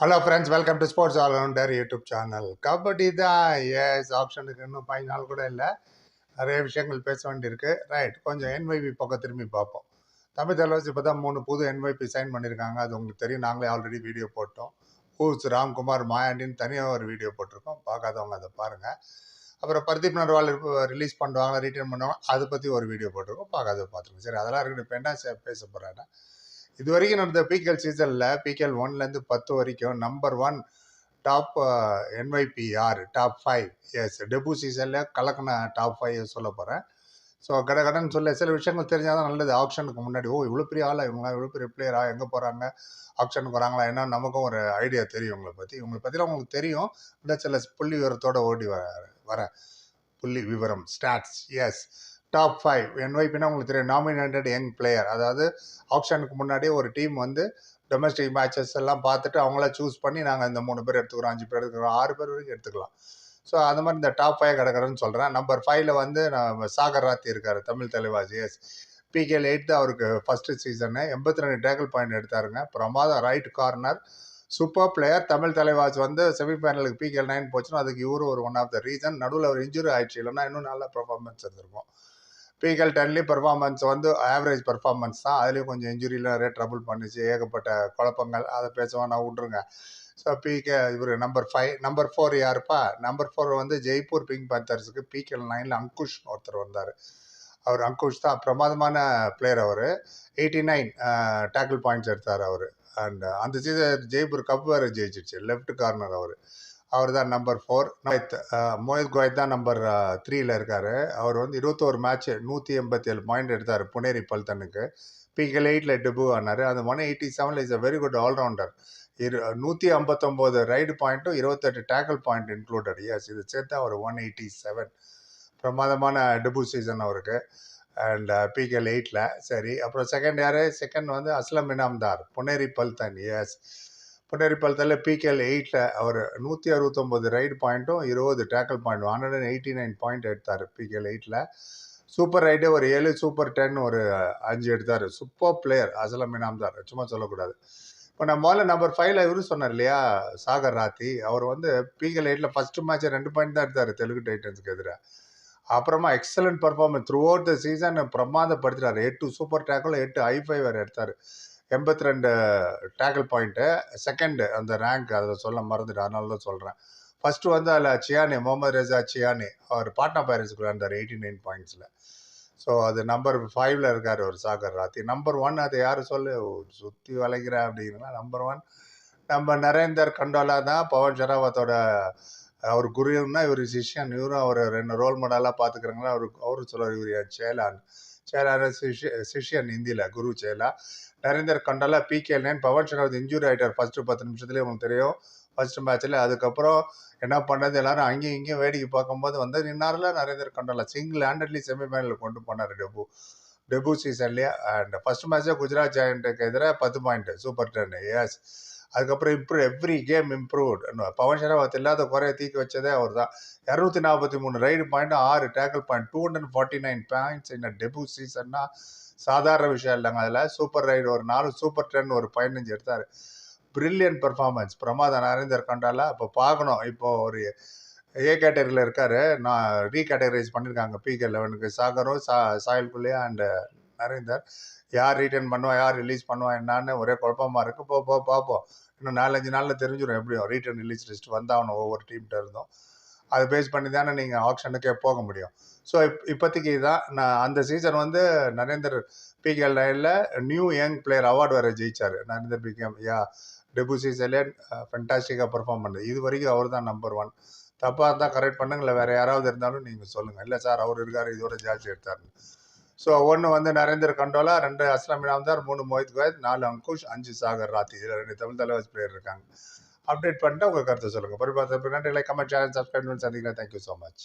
Hello friends welcome to sports allrounder YouTube channel kabaddi தான். S ஆப்ஷனுக்கு இன்னும் பதினஞ்சு நாள் கூட இல்லை. நிறைய விஷயங்கள் பேச வேண்டியிருக்கு. ரைட் கொஞ்சம் என்வைபி பக்கம் திரும்பி பார்ப்போம். தமிழ் தலைவர்ஸ் இப்போ தான் மூணு புது என்வைபி சைன் பண்ணியிருக்காங்க. அது உங்களுக்கு தெரியும். நாங்களே ஆல்ரெடி வீடியோ போட்டோம். ஹூஸ் ராம்குமார் மாயாண்டின்னு தனியாக ஒரு வீடியோ போட்டிருக்கோம். பார்க்காதவங்க அதை பாருங்கள் அப்புறம் பர்தீப் நர்வால் ரிலீஸ் பண்ணுவாங்க ரிட்டர்ன் பண்ணுவாங்க. அதை பற்றி ஒரு வீடியோ போட்டிருக்கோம். பார்க்காத பார்த்துருக்கோம் சரி அதெல்லாம் இருக்கட்டும். இப்போ என்ன பேச போகிறேன்னா இது வரைக்கும் நடந்த பிகேஎல் சீசனில் பிகேஎல் ஒன்லேருந்து பத்து வரைக்கும் number one top NYBR top five S debut சீசனில் கலக்கின டாப் ஃபைவ் சொல்ல போகிறேன் ஸோ கட கடன்னு சொல்ல சில விஷயங்கள் தெரிஞ்சால் தான் நல்லது. ஆப்ஷனுக்கு முன்னாடி ஓ இவ்வளோ பெரிய ஆளா? இவங்க இவ்வளோ பெரிய பிளேயரா எங்கே போகிறாங்க ஆப்ஷனுக்கு வராங்களா? என்ன? நமக்கும் ஒரு ஐடியா தெரியும் உங்களை பற்றி இவங்களை பற்றிலாம் உங்களுக்கு தெரியும். இல்லை சில புள்ளி விவரத்தோட ஓடி வர வர புள்ளி விவரம் ஸ்டாட்ஸ் எஸ் டாப் ஃபைவ் என்வைபினா உங்களுக்கு தெரியும் நாமினேட்டட் யங் பிளேயர் அதாவது ஆப்ஷனுக்கு முன்னாடியே ஒரு டீம் வந்து டொமஸ்டிக் மேட்சஸ் எல்லாம் பார்த்துட்டு அவங்கள சூஸ் பண்ணி நாங்கள் இந்த மூணு பேர் எடுத்துக்கிறோம் அஞ்சு பேர் எடுத்துக்கிறோம் ஆறு பேர் வரைக்கும் எடுத்துக்கலாம். ஸோ அது மாதிரி இந்த டாப் ஃபைவ் கிடக்கிறேன்னு சொல்கிறேன் நம்பர் ஃபைவ்ல வந்து நம்ம சாகர் ராத்தி இருக்கார் Tamil Thalaivas S PKL eight அவருக்கு ஃபர்ஸ்ட் சீசனு எண்பத்தி ரெண்டு டேக்கிள் பாயிண்ட் எடுத்தாருங்க. பிரமாதம் right corner super player Tamil Thalaivas வந்து செமிஃபைனலுக்கு பிகேல் நைன் போச்சுன்னா அதுக்கு இவரு ஒரு ஒன் ஆஃப் த ரீசன் நடுவில் ஒரு இன்ஜுரி ஆயிடுச்சு இல்லைன்னா இன்னும் நல்ல பெர்ஃபார்மன்ஸ் இருந்திருக்கும் பிகல் டென்லேயும் பெர்ஃபார்மன்ஸ் வந்து ஆவரேஜ் பெர்ஃபார்மன்ஸ் தான். அதுலேயும் கொஞ்சம் இன்ஜுரியில் நிறைய ட்ரபுள் பண்ணிச்சு. ஏகப்பட்ட குழப்பங்கள். அதை பேசுவோம் நான் விட்ருங்க ஸோ பிகே இவர் நம்பர் ஃபைவ் நம்பர் ஃபோர் யாருப்பா? நம்பர் ஃபோர் வந்து ஜெய்ப்பூர் பிங்க் பந்தர்ஸுக்கு பிகேல் நைனில் அங்குஷ் ஒருத்தர் வந்தார். அவர் அங்குஷ் தான். பிரமாதமான பிளேயர் அவர். எயிட்டி நைன் டேக்கிள் பாயிண்ட்ஸ் எடுத்தார் அவர். அண்ட் அந்த சீசன் ஜெய்ப்பூர் கப் வேறு ஜெயிச்சிருச்சு. லெஃப்ட் கார்னர் அவர். அவர் தான் நம்பர் ஃபோர் மோஹித் மோஹித் கோயத் தான் நம்பர் த்ரீல இருக்கார். அவர் வந்து இருபத்தோரு மேட்ச் நூற்றி எண்பத்தி ஏழு பாயிண்ட் எடுத்தார் புனேரி பல்தனுக்கு. பிகல் எயிட்டில் டெபு ஆனார். அந்த ஒன் எயிட்டி செவனில் is a very good allrounder இரு நூற்றி ஐம்பத்தொம்போது ரைடு பாயிண்ட்டும் இருபத்தெட்டு டேக்கிள் பாயிண்ட் இன்க்ளூடட் எஸ் இது சேர்த்து அவர் ஒன் எயிட்டி செவன் பிரமாதமான டெபு சீசன் அவருக்கு. அண்ட் பிகேல் எயிட்டில் சரி அப்புறம் செகண்ட் யார்? செகண்ட் வந்து அஸ்லம் இனாம்தார் புனேரி பல்தன். எஸ் புனேரி பிகேல் எயிட்டில் அவர் நூற்றி அறுபத்தொம்போது ரைடு பாயிண்ட்டும் இருபது tackle point hundred and eighty nine point எடுத்தார் பிகேல் எயிட்டில் சூப்பர் ரைடு ஒரு ஏழு சூப்பர் டென் ஒரு அஞ்சு எடுத்தார். சூப்பர் பிளேயர் அசலம் இனாம்தார் சும்மா சொல்லக்கூடாது. இப்போ நம்ம முதல்ல நம்பர் ஃபைவ்ல இவரு சொன்னார் இல்லையா சாகர் ராத்தி அவர் வந்து பிகேல் எயிட்டில் ஃபர்ஸ்ட் மேட்ச் ரெண்டு பாயிண்ட் தான் எடுத்தார் தெலுங்கு டைட்டன்ஸுக்கு எதிராக அப்புறமா excellent performance throughout the season பிரமாதப்படுத்துறாரு எட்டு சூப்பர் டேக்கில் எட்டு ஐ ஃபைவ் வேறு எடுத்தார். எண்பத்தி ரெண்டு டேக்கிள் பாயிண்ட்டு செகண்டு அந்த ரேங்க் அதில் சொல்ல மறந்துட்டு அதனால தான் சொல்கிறேன் ஃபஸ்ட்டு வந்து அதில் சியானி முகமது ரெஜா சியானி அவர் பாட்னா பைரட்ஸ்க்கு விளையாண்டார் எயிட்டி நைன் பாயிண்ட்ஸில் ஸோ அது நம்பர் ஃபைவ்ல இருக்கார் ஒரு சாகர் ராத்தி. நம்பர் ஒன் அது யார் சொல்லு? சுற்றி வளைக்கிற அப்படின்னா நம்பர் ஒன் நம்ம நரேந்தர் கண்டோலா தான் பவன் ஷராவத்தோட அவர் குருன்னா இவர் சிஷ்யன். இவரும் அவர் ரெண்டு ரோல் மாடலாக பார்த்துக்கிறாங்களா அவர் அவரு சொல்கிறார் இவர் என் சேலான் சேலான சிஷ்ய சிஷ்யன் இந்தியில் குரு சேலா. Narender Kandola PK nine Pawan Sehrawat injury ஆகிட்டார் ஃபஸ்ட்டு பத்து நிமிஷத்துலேயே உங்களுக்கு தெரியும். ஃபர்ஸ்ட் மேட்ச்சில் அதுக்கப்புறம் என்ன பண்ணது? எல்லாரும் அங்கேயும் இங்கேயும் வேடிக்கை பார்க்கும்போது வந்து நின்னாரில் நரேந்தர் கண்டலா. சிங்கிள் ஹேண்டட்லி செமிஃபைனலில் கொண்டு போனார் டெபு. டெபு சீசன்லேயே அண்ட் ஃபர்ஸ்ட் மேட்ச்சே குஜராத் ஜாயண்ட்டுக்கு எதிராக பத்து பாயிண்ட் சூப்பர் டென் எஸ் அதுக்கப்புறம் improve every game improved Pawan Sehrawat இல்லாத குறைய தீக்கி வச்சதே அவர் தான் இரநூத்தி நாற்பத்தி மூணு ரைடு பாயிண்ட் ஆறு tackle point two hundred forty nine points இந்த டெபு சீசன்னா சாதாரண விஷயம் இல்லைங்க அதில். சூப்பர் ரைடு ஒரு நாலு சூப்பர் டென் ஒரு பதினஞ்சு எடுத்தார். பிரில்லியன்ட் பர்ஃபார்மன்ஸ் பிரமாத நரேந்தர் கண்டாலா. இப்போ பார்க்கணும். இப்போ ஒரு ஏ கேட்டகரியில் இருக்காரு. நான் ரீ கேட்டகரைஸ் பண்ணியிருக்காங்க பிகே லெவனுக்கு சாகரும் சா சாயல்குள்ளே அண்டு நரேந்தர் யார் ரீட்டர்ன் பண்ணுவா யார் ரிலீஸ் பண்ணுவா என்னான்னு ஒரே குழப்பமாக இருக்குது போ போ பார்ப்போம் இன்னும் நாலஞ்சு நாளில் தெரிஞ்சிடும் எப்படியும். ரீட்டர்ன் ரிலீஸ் லிஸ்ட் வந்தாகணும் ஒவ்வொரு டீம்கிட்ட இருந்தும். அதை பேஸ் பண்ணி தானே நீங்கள் ஆப்ஷனுக்கே போக முடியும். ஸோ இப் இப்போதைக்கு தான் நான் அந்த சீசன் வந்து நரேந்தர் பிகேஎல் நயனில் நியூ யங் பிளேயர் அவார்டு வேறு ஜெயிச்சார். நரேந்தர் பிகேம் யா டெபு சீசன்லேயே ஃபென்டாஸ்டிக்காக பெர்ஃபார்ம் பண்ணுது. இது வரைக்கும் அவர் தான் நம்பர் ஒன் தப்பாக இருந்தால் கரெக்ட் பண்ணுங்களேன். வேறு யாராவது இருந்தாலும் நீங்கள் சொல்லுங்கள் இல்லை சார் அவர் இருக்கார் இதோட ஜாஸ்தி எடுத்தாருன்னு. ஸோ ஒன்று வந்து நரேந்திர கண்டோலா ரெண்டு அஸ்லாம் இனாம்தார் மூணு மோஹித் கோயத் நாலு அங்குஷ் அஞ்சு சாகர் ராத்தி. இதில் ரெண்டு தமிழ் தலைவர் பிளேயர் இருக்காங்க. அப்டேட் பண்ணிட்டு உங்கள் கருத்தை சொல்லுங்கள் பரிபாத்த பின்னாடி லைக் கமெண்ட் சேனல் சப்ஸ்கிரைப் பண்ணி சந்திக்கிறேன். Thank you so much